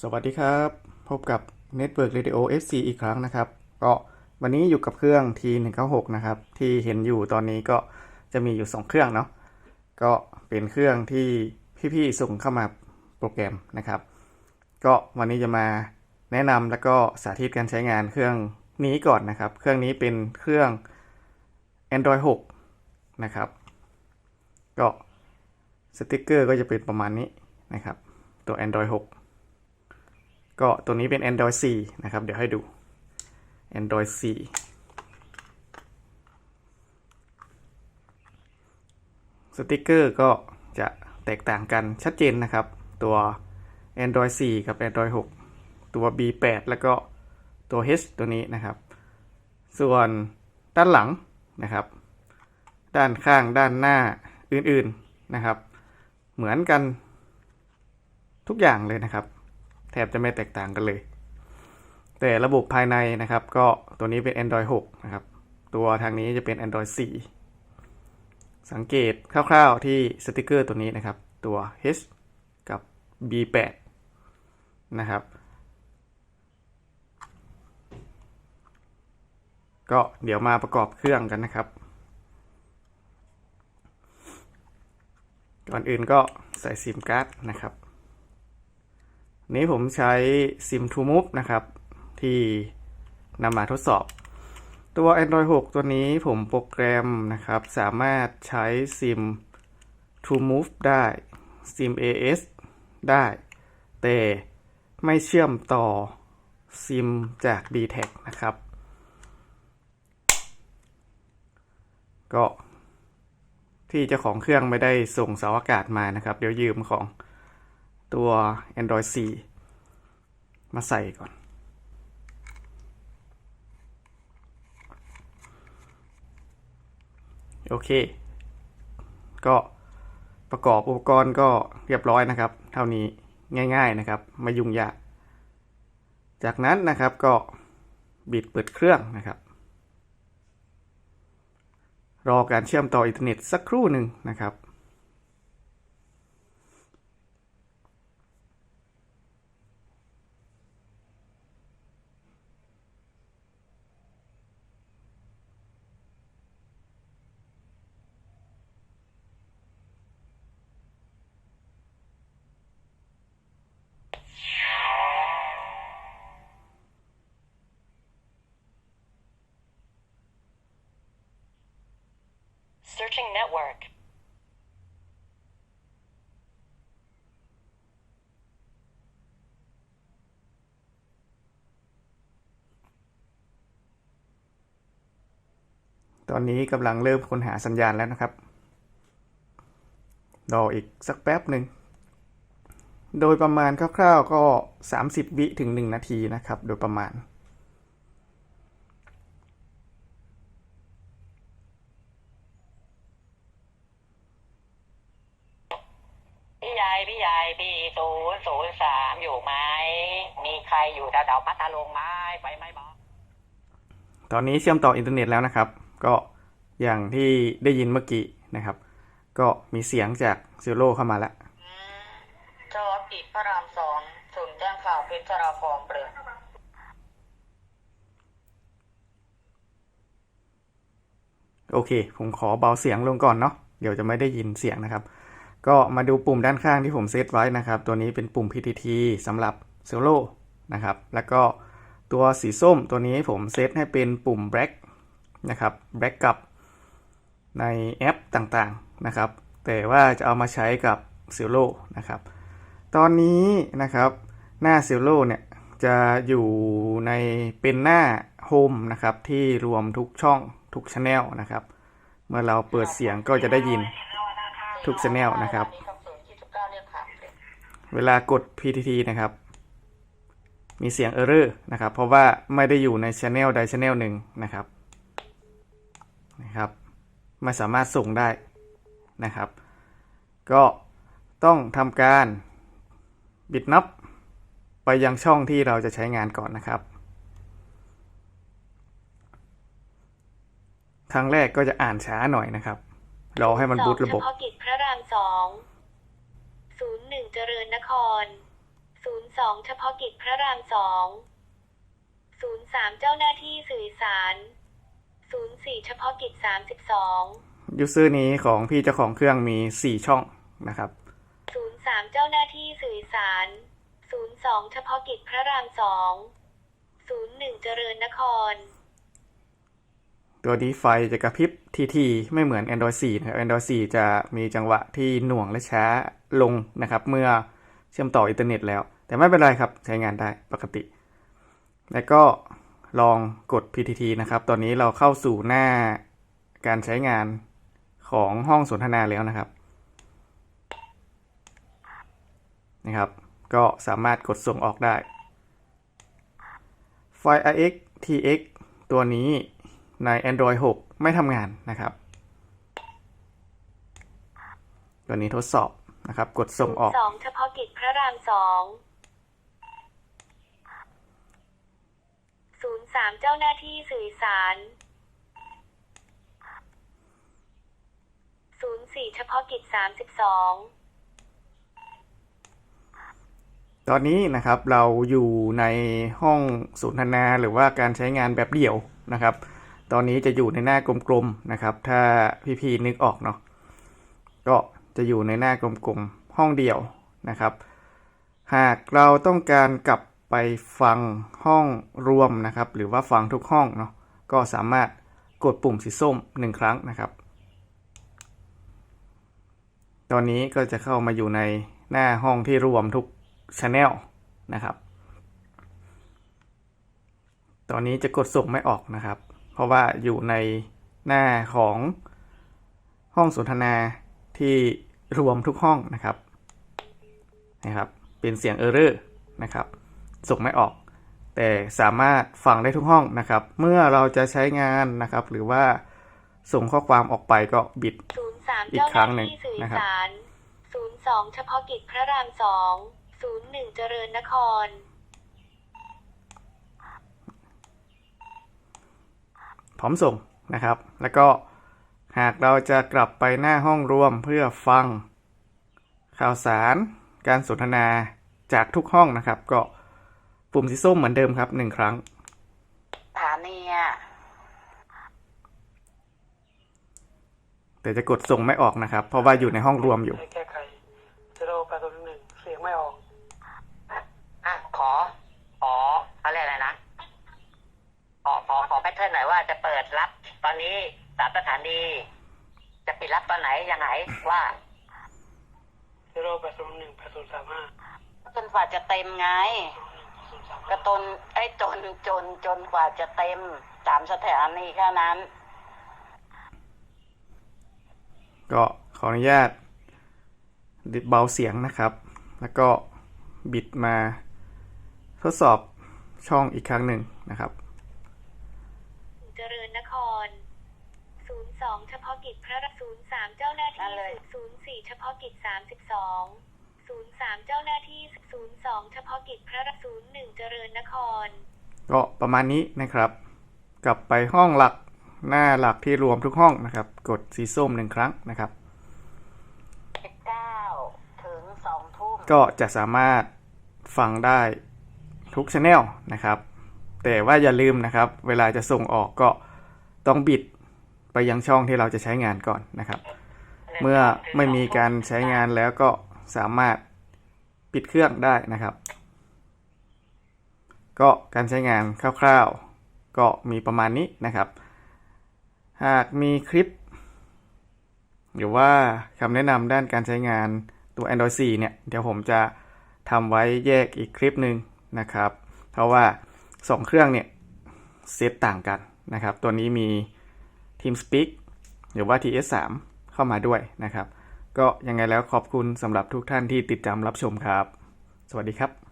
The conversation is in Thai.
สวัสดีครับ พบกับ Network Radio FC อีกครั้งนะครับ ก็วันนี้อยู่กับเครื่อง T196 นะครับ ที่เห็นอยู่ตอนนี้ก็จะมีอยู่ 2 เครื่องเนาะก็เป็นเครื่องที่พี่ๆส่งเข้ามาโปรแกรมนะครับ ก็วันนี้จะมาแนะนำแล้วก็สาธิตการใช้งานเครื่องนี้ก่อนนะครับ เครื่องนี้เป็นเครื่อง Android 6 นะครับ ก็สติกเกอร์ก็จะเป็นประมาณนี้นะครับ ตัว Android 6 ก็ตัวนี้เป็น Android 4 นะครับ เดี๋ยวให้ดู Android 4 สติกเกอร์ก็จะแตกต่างกันชัดเจนนะครับ ตัว Android 4 กับ Android 6 ตัว B8 แล้วก็ตัว H ตัวนี้นะครับ ส่วนด้านหลังนะครับ ด้านข้างด้านหน้าอื่นๆนะครับ เหมือนกันทุกอย่างเลยนะครับ แทบจะไม่แตกต่างกันเลย แต่ระบบภายในนะครับก็ตัวนี้เป็น Android 6 นะครับ ตัวทางนี้จะเป็น Android 4 สังเกตคร่าวๆที่สติกเกอร์ตัวนี้นะครับ ตัว H กับ B8 นะครับ ก็เดี๋ยวมาประกอบเครื่องกันนะครับ ก่อนอื่นก็ใส่ซิมการ์ดนะครับ นี้ผมใช้ Sim to Move นะครับ ที่นำมาทดสอบ ตัว Android 6 ตัวนี้ผมโปรแกรมนะครับ สามารถใช้ Sim to Move ได้ Sim AS ได้ แต่ไม่เชื่อมต่อ Sim จาก d t แทนะครับ ก็ที่เจ้าของเครื่องไม่ได้ส่งเสาอากาศมานะครับ เดี๋ยวยืมของ ตัว Android 4 มาใส่ก่อน โอเค ก็ประกอบอุปกรณ์ก็เรียบร้อยนะครับ เท่านี้ง่าย ๆนะครับ ไม่ยุ่งยาก จากนั้นนะครับก็บิดเปิดเครื่องนะครับ รอการเชื่อมต่ออินเทอร์เน็ตสักครู่หนึ่งนะครับ Searching network. ตอนนี้กำลังเริ่มค้นหาสัญญาณแล้วนะครับ รออีกสักแป๊บหนึ่ง โดยประมาณคร่าวๆก็ 30 วิถึง 1 นาทีนะครับ โดยประมาณ พี่ใหญ่ พี่ใหญ่พี่ศูนย์ศูนย์สามอยู่ไหม มีใครอยู่แถวๆพัทลุงไหมไปไหมบอก ตอนนี้เชื่อมต่ออินเทอร์เน็ตแล้วนะครับ ก็อย่างที่ได้ยินเมื่อกี้นะครับ ก็มีเสียงจากซิโร่เข้ามาแล้วจอติดพระรามสองศูนย์แจ้งข่าวเพชรราพรเปลือกโอเค ผมขอเบาเสียงลงก่อนเนาะเดี๋ยวจะไม่ได้ยินเสียงนะครับ ก็มาดูปุ่มด้านข้างที่ผมเซตไว้นะครับ ตัวนี้เป็นปุ่ม PTT สำหรับเซลโลนะครับ แล้วก็ตัวสีส้มตัวนี้ผมเซตให้เป็นปุ่ม Black นะครับ Black กับในแอปต่างๆนะครับ แต่ว่าจะเอามาใช้กับเซลโลนะครับ ตอนนี้นะครับหน้าเซลโลเนี่ยจะอยู่ในเป็นหน้าโฮมนะครับที่รวมทุกช่องทุกช anel นะครับ เมื่อเราเปิดเสียงก็จะได้ยิน ทุก channel นะครับเวเปลือกเวลากด PTT นะครับ มีเสียง error นะครับ เพราะว่าไม่ได้อยู่ใน channel ใด channel หนึ่งนะครับนะครับ ไม่สามารถส่งได้นะครับ ก็ต้องทำการบิดนับไปยังช่องที่เราจะใช้งานก่อนนะครับ ครั้งแรกก็จะอ่านช้าหน่อยนะครับ รอให้มันบูตระบบเฉพาะกิจพระรามสองศูนย์หนึ่งเจริญนครศูนย์ส02เฉพาะกิจพระรามสอง03เจ้าหน้าที่สื่อสาร04เฉพาะกิจ32ยูเซอร์นี้ของพี่เจ้าของเครื่องมี4ช่องนะครับ03เจ้าหน้าที่สื่อสาร02เฉพาะกิจพระรามสอง01เจริญนคร ตัวนี้ไฟจะกระพริบทีทีๆไม่เหมือน Android 4 นะครับ Android 4 จะมีจังหวะที่หน่วงและช้าลงนะครับ เมื่อเชื่อมต่ออินเทอร์เน็ตแล้ว แต่ไม่เป็นไรครับใช้งานได้ปกติ แล้วก็ลองกด PTT นะครับ ตอนนี้เราเข้าสู่หน้าการใช้งานของห้องสนทนาแล้วนะครับนะครับ ก็สามารถกดส่งออกได้ ไฟล์ IX TX ตัวนี้ ใน Android 6 ไม่ทำงานนะครับ ตัวนี้ทดสอบนะครับ กดส่งออก02เฉพาะกิจพระรามสอง03เจ้าหน้าที่สื่อสาร04เฉพาะกิจ32ตอนนี้นะครับเราอยู่ในห้องสนทนาหรือว่าการใช้งานแบบเดี่ยวนะครับ ตอนนี้จะอยู่ในหน้ากลมๆนะครับ ถ้าพี่ๆนึกออกเนาะก็จะอยู่ในหน้ากลมๆห้องเดี่ยวนะครับ หากเราต้องการกลับไปฟังห้องรวมนะครับ หรือว่าฟังทุกห้องเนาะก็สามารถกดปุ่มสีส้มหนึ่งครั้งนะครับ ตอนนี้ก็จะเข้ามาอยู่ในหน้าห้องที่รวมทุก Channel นะครับ ตอนนี้จะกดส่งไม่ออกนะครับ เพราะว่าอยู่ในหน้าของห้องสนทนาที่รวมทุกห้องนะครับนะครับ เป็นเสียงเออร์เรอร์นะครับ ส่งไม่ออก แต่สามารถฟังได้ทุกห้องนะครับ เมื่อเราจะใช้งานนะครับ หรือว่าส่งข้อความออกไปก็บิด03อีกเจ้าคหรั้น้างหนึ่งที่สื่อนะครับสาร02 เฉพาะกิจพระรามสอง 01 เจริญนคร พร้อมส่งนะครับ แล้วก็หากเราจะกลับไปหน้าห้องรวมเพื่อฟัง ข่าวสารการสนทนาจากทุกห้องนะครับ ก็ปุ่มสีส้มเหมือนเดิมครับหนึ่งครั้งสถานีอะแต่จะกดส่งไม่ออกนะครับ เพราะว่าอยู่ในห้องรวมอยู่ ให้แก้ไขเซโรแปดศูนย์หนึ่งเสียงไม่ออก อะ ขอ ขออะไรอะไรนะ ขอ ข อขอแพทเทิร์นหน่อยว่าจะเปิดรับ ตอนนี้สามสถานี จะปิดรับตอนไหนยังไงว่าเซโรแปดศูนย์หนึ่งแปดศูนย์สามห้าจนกว่าจะเต็มไงศูนย์สามกระตนไอ้จนจนจนกว่าจะเต็มสามสถานีแค่นั้น ก็ขออนุญาตเบาเสียงนะครับ แล้วก็บิดมาทดสอบช่องอีกครั้งหนึ่งนะครับ เจริญนคร 02เฉพาะกิจพระ03เจ้าหน้านั่ที่นเลย04เฉพาะกิจ32 03เจ้าหน้าที่02เฉพาะกิจพระ01เจริญนคร ก็ประมาณนี้นะครับ กลับไปห้องหลักหน้าหลักที่รวมทุกห้องนะครับ กดสีส้มหนึ่งครั้งนะครับเก้าถึงสองทุ่มก็จะสามารถฟังได้ทุกช anel นะครับ แต่ว่าอย่าลืมนะครับ เวลาจะส่งออกก็ต้องบิด ไปยังช่องที่เราจะใช้งานก่อนนะครับ เมื่อไม่มีการใช้งานแล้วก็สามารถปิดเครื่องได้นะครับ ก็การใช้งานคร่าวๆ ก็มีประมาณนี้นะครับ หากมีคลิป หรือว่าคำแนะนำด้านการใช้งานตัว Android 4 เนี่ย เดี๋ยวผมจะทำไว้แยกอีกคลิปหนึ่งนะครับ เพราะว่า 2 เครื่องเนี่ยเซตต่างกันนะครับ ตัวนี้มี TeamSpeak หรือว่า TS3 เข้ามาด้วยนะครับ ก็ยังไงแล้วขอบคุณสำหรับทุกท่านที่ติดตามรับชมครับ สวัสดีครับ